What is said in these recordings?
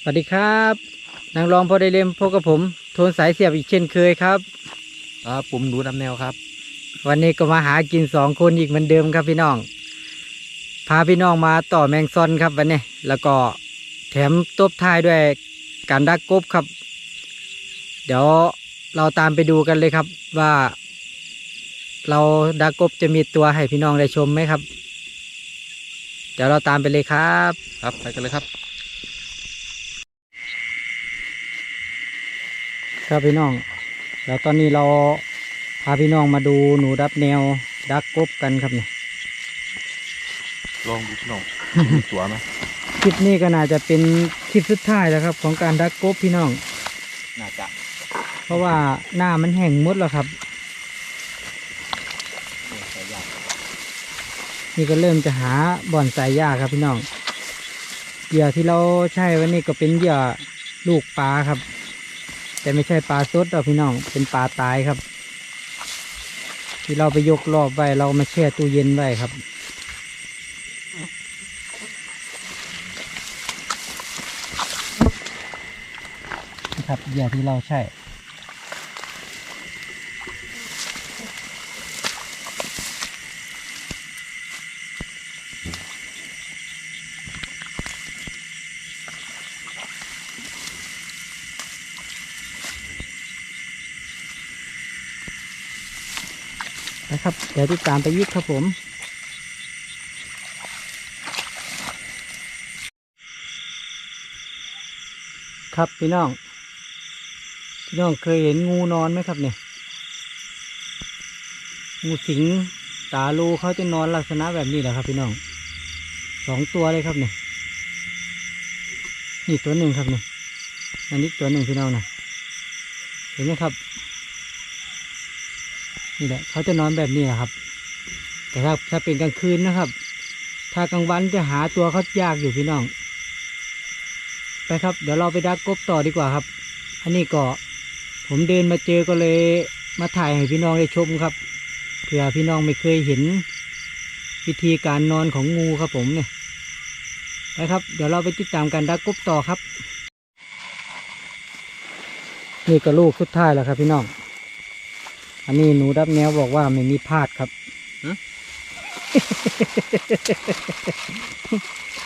สวัสดีครับ นางรองพอได้เล่มพบกับผมโทนสายเสียบอีกเช่นเคยครับครับผมหนูดำแนวครับ วันนี้ก็มาหากินสองคนอีกเหมือนเดิมครับพี่น้อง พาพี่น้องมาต่อแมงซอนครับวันนี้ แล้วก็แถมตบท้ายด้วยการดักกบครับ เดี๋ยวเราตามไปดูกันเลยครับว่า เราดักกบจะมีตัวให้พี่น้องได้ชมไหมครับเดี๋ยวเราตามไปเลยครับ ครับไปกันเลยครับ ครับพี่น้องแล้วตอนนี้เราพาพี่น้องมาดูหนูดับแนวดักกบกันครับเนี่ยลองดูพี่น้องตัวไหมคลิปนี้ก็น่าจะเป็นคลิปสุดท้ายแล้วครับ ของการดักกบพี่น้อง น่าจะ เพราะว่าหน้ามันแห้งหมดแล้วครับ เนี่ยใส่ยาก นี่ก็เริ่มจะหาบ่อนสายยากครับพี่น้องเหยื่อที่เราใช้วันนี้ก็เป็นเหยื่อลูกปลาครับ แต่ไม่ใช่ปลาสดหรอกพี่น้องเป็นปลาตายครับ ที่เราไปยกรอบไว้เรามาแช่ตู้เย็นไว้ครับครับเหยื่อที่เราใช้ นะครับ เดี๋ยวติดตามไปยิกครับผม ครับพี่น้อง พี่น้องเคยเห็นงูนอนไหมครับเนี่ย งูสิงตาลูเขาจะนอนลักษณะแบบนี้แหละครับ พี่น้องสองตัวเลยครับเนี่ยนี่ตัวหนึ่งครับเนี่ยอันนี้ตัวหนึ่งพี่น้องนะเห็นไหมครับ นี่แหละเขาจะนอนแบบนี้แหละครับ แต่ถ้าถ้าเป็นกลางคืนนะครับ ถ้ากลางวันจะหาตัวเขายากอยู่พี่น้อง ไปครับ เดี๋ยวเราไปดักกบต่อดีกว่าครับ อันนี้ก็ผมเดินมาเจอก็เลยมาถ่ายให้พี่น้องได้ชมครับเผื่อพี่น้องไม่เคยเห็น วิธีการนอนของงูครับผมเนี่ยไปครับ เดี๋ยวเราไปติดตามการดักกบต่อครับ นี่ก็ลูกสุดท้ายแล้วครับพี่น้อง อันนี้หนูดับแนวบอกว่าไม่มีพลาดครับ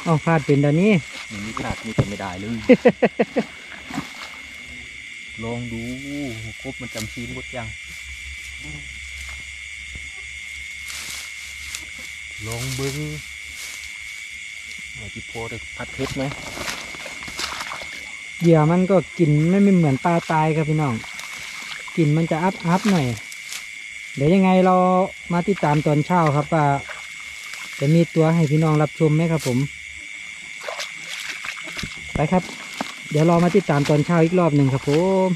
เอาพลาดเป็นตอนนี้มันมีขนาดนี้ก็ไม่ได้เลย ลองดูครบมันจำซีนหมดยัง ลองเบิ้งว่าจิโพได้พัดเพชรไหมเหยื่อมันก็กลิ่นไม่ไม่เหมือนปลาตายครับพี่น้องกลิ่นมันจะอัพอัพหน่อย เดี๋ยวยังไงเรามาติดตามตอนเช้าครับว่าจะมีตัวให้พี่น้องรับชมไหมครับผมไปครับ เดี๋ยวเรามาติดตามตอนเช้าอีกรอบหนึ่งครับผม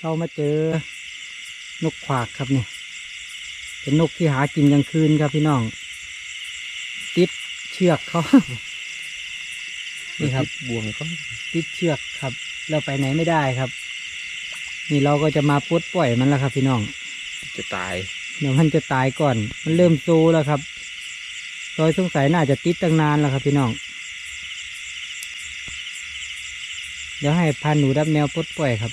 เรามาเจอนกขวากครับเนี่ยเป็นนกที่หากินกลางคืนครับพี่น้อง ติดเชือกเขานี่ครับบวงก็ติดเชือกครับ เราไปไหนไม่ได้ครับ นี่เราก็จะมาปลดปล่อยมันแล้วครับ พี่น้อง จะตาย เดี๋ยวมันจะตายก่อน มันเริ่มโซแล้วครับโดยสงสัยน่าจะติดตั้งนานแล้วครับ พี่น้อง เดี๋ยวให้พาหนูดับแนวปลดปล่อยครับ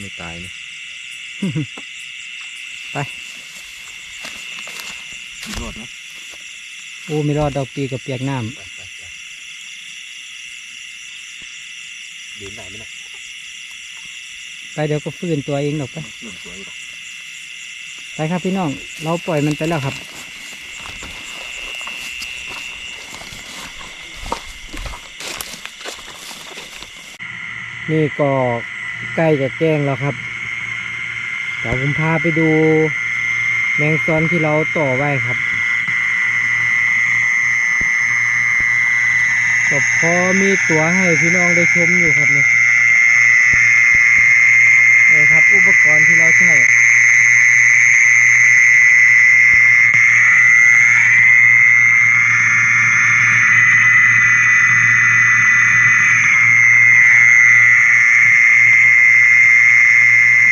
ไม่ตายนะ ไปรอดนะโอ้ไม่รอดดอกปีกับเปียกน้ไปไปไปเดิ นได้ไหมนะำไปเดี๋ยวก็ฟื้นตัวเองหรอกไปเสื่อมสวยหรอกไปครับพี่น้อง เราปล่อยมันไปแล้วครับนี่ก็ใกล้จะแจ้งแล้วครับ เดี๋ยวผมพาไปดูแมงซอนที่เราต่อไว้ครับ ก็พอมีตั๋วให้พี่น้องได้ชมอยู่ครับเนี่ยนี่ครับอุปกรณ์ที่เราใช้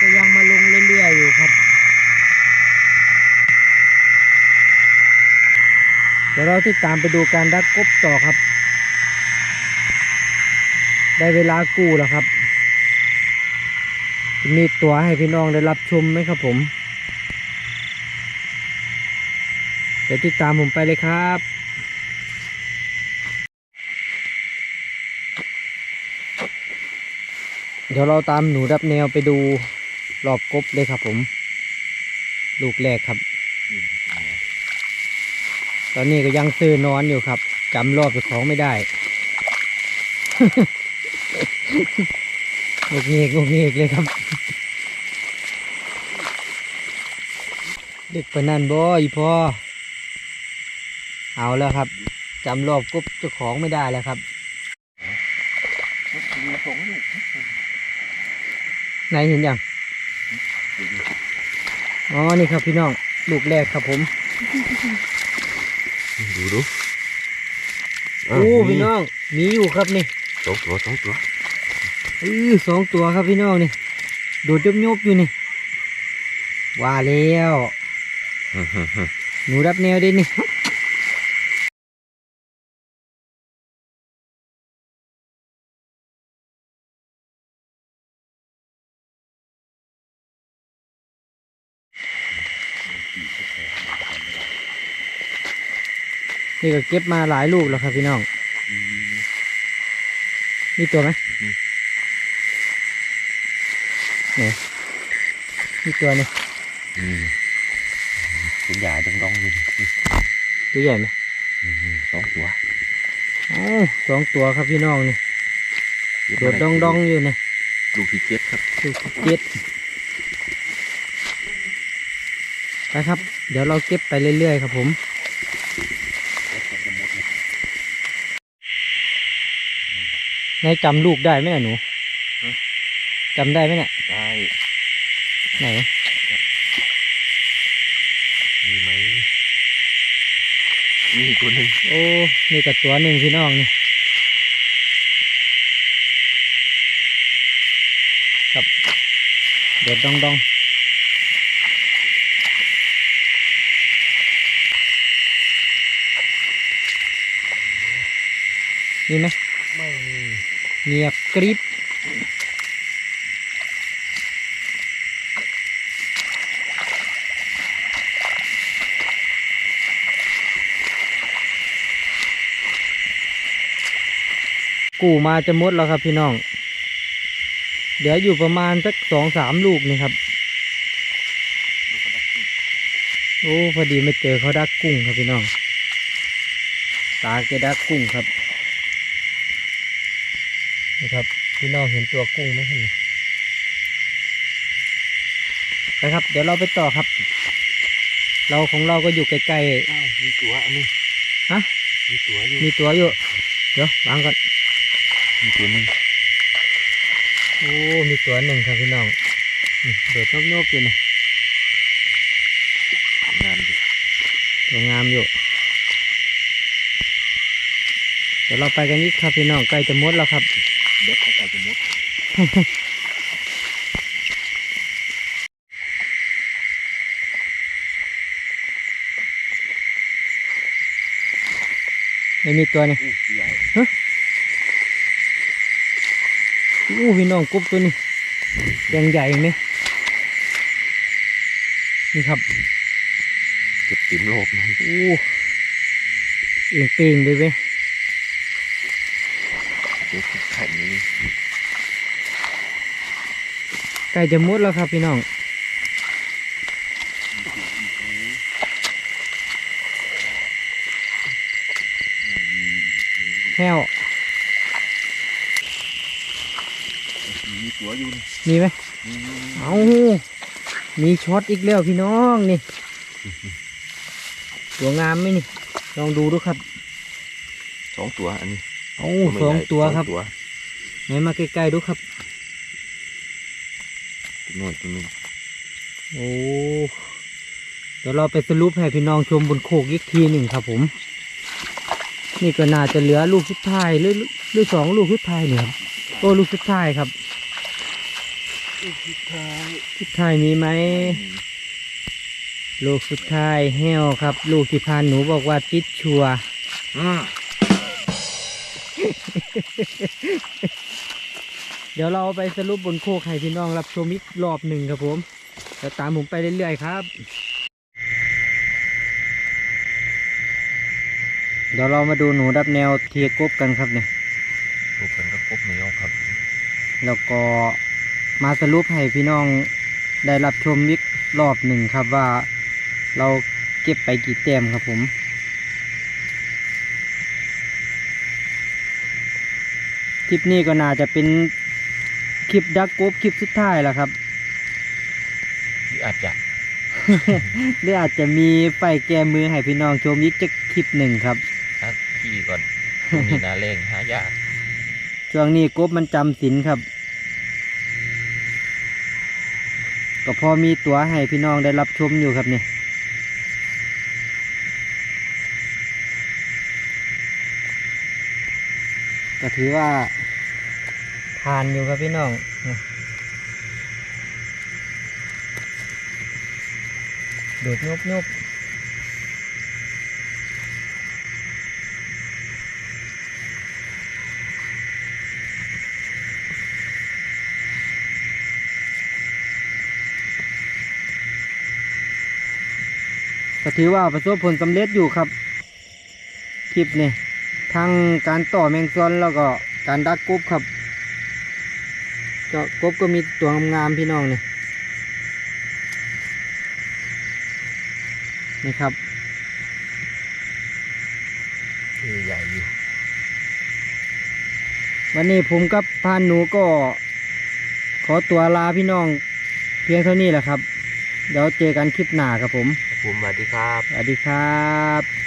ก็ยังมาลงเรื่อยๆอยู่ครับ เดี๋ยวเราติดตามไปดูการดักกบต่อครับ ได้เวลากู้แล้วครับ มีตัวให้พี่น้องได้รับชมไหมครับผม เดี๋ยวติดตามผมไปเลยครับเดี๋ยวเราตามหนูดับแนวไปดูรอบกบเลยครับผม ลูกแรกครับ ตอนนี้ก็ยังซื้อนอนอยู่ครับจำรอบเจ้าของไม่ได้ งกเงกงกเงกเลยครับ เด็กปานนันบ่อีพ่อ เอาแล้วครับจำรอบกบเจ้าของไม่ได้แล้วครับมีสองลูกไหนเห็นยัง อ๋อ นี่ครับพี่น้อง ลูกแรกครับผม ดูดูโอ้พี่น้อง มีอยู่ครับนี่สองตัวสองตัว เออสองตัวครับพี่น้องนี่ โดดยบยบๆอยู่นี่ ว่าแล้วหนูรับแนวได้นี่นี่ก็เก็บมาหลายลูกแล้วครับพี่น้อง มีตัวไหม ไหนมีตัวนี่อืมเป็นหยาดองๆอยู่นี่ตัวใหญ่ไหมอืมสองตัวโอ้สองตัวครับพี่น้องนี่โดดดองดองๆอยู่นี่ลูกที่เจ็ดครับลูกที่เจ็ดไปครับ เดี๋ยวเราเก็บไปเรื่อยๆครับผมนายจำลูกได้ไหมน่ะหนู จำได้ไหมเนี่ยได้ไหนมีไหมมีอีกตัวหนึ่งโอ้นี่กับตัวหนึ่งพี่น้องนี่ครับเดือดดองดองมีไหมไม่มีเงียบกริบ กูมาจะหมดแล้วครับพี่น้อง เดี๋ยวอยู่ประมาณสักสองสามลูกนี่ครับ โอ้พอดีไม่เจอเขาดักกุ้งครับพี่น้อง ตาแกดักกุ้งครับ นี่ครับ พี่น้องเห็นตัวกุ้งไหมครับนี่ไปครับ เดี๋ยวเราไปต่อครับ เราของเราก็อยู่ใกล้อ้าวมีตัวอันนี้ฮะมีตัวอยู่ๆมีตัวอยู่ เดี๋ยววางก่อน มีตัวหนึ่งโอ้ มีตัวหนึ่งครับพี่น้องนี่โดดโนบๆอยู่นี่งามอยู่ตัวงามอยู่ เดี๋ยวเราไปกันอีกครับพี่น้องใกล้จะหมดแล้วครับเด็กเขาจะมุดไม่มีตัวนี่ อู้ใหญ่อู้พี่น้องกบตัวนี้ยังใหญ่ไหมนี่ครับเก็บติ่มโลกมันอู้เอียงเปงเลยเว้ยเก็บไข่นี้ใกล้จะหมดแล้วครับพี่น้องแห้ว มีตัวอยู่นี่มีไหมมีเอามีช็อตอีกแล้วพี่น้องนี่ ตัวงามไหมนี่ ลองดูดูครับสองตัวอันนี้เอาสองตัวครับสองตัวไหนมาใกล้ๆดูครับ ตัวน้อยตัวหนึงโอ้เดี๋ยวเราไปสรุปให้พี่น้องชมบนโคกอีกทีหนึ่งครับผม นี่ก็น่าจะเหลือลูกสุดท้ายหรือหรือสองลูกสุดท้ายเนี่ยครับโอ้ลูกสุดท้ายครับ สุดท้ายสุดท้ายมีไหมลูกสุดท้ายแห้วครับ ลูกที่พานหนูบอกว่าติดชัวร์อืมเดี๋ยวเราไปสรุปบนโคกให้พี่น้องรับชมอีกรอบหนึ่งครับผมเดี๋ยวตามผมไปเรื่อยๆครับ เดี๋ยวเรามาดูหนูดับแนวเทียกบกันครับเนี่ยลูกเป็นก็กบเหนียวครับ แล้วก็ มาสรุปให้พี่น้องได้รับชมอีกรอบหนึ่งครับว่าเราเก็บไปกี่แต้มครับผม คลิปนี้ก็น่าจะเป็นคลิปดักกบคลิปสุดท้ายแล้วครับหรืออาจจะ หรืออาจจะมีไฟแก้มือให้พี่น้องชมอีกจะคลิปหนึ่งครับหาขี้ก่อนช่วงนี้นาเร่งหายาก ช่วงนี้กบมันจำศีลครับ ก็พอมีตัวให้พี่น้องได้รับชมอยู่ครับเนี่ยก็ถือว่าทานอยู่ครับพี่น้องเนี่ยดูดยุบยุบ ก็ถือว่าประสบผลสำเร็จอยู่ครับ คลิปนี่ทั้งการต่อแมงซอนแล้วก็การดักกบครับก็กบก็มีตัวงามๆพี่น้องเนี่ยนี่ครับคือใหญ่อยู่วันนี้ผมกับพานหนูก็ ขอตัวลาพี่น้องเพียงเท่านี้แหละครับ เดี๋ยวเจอกันคลิปหน้าครับผม ผมสวัสดีครับ สวัสดีครับ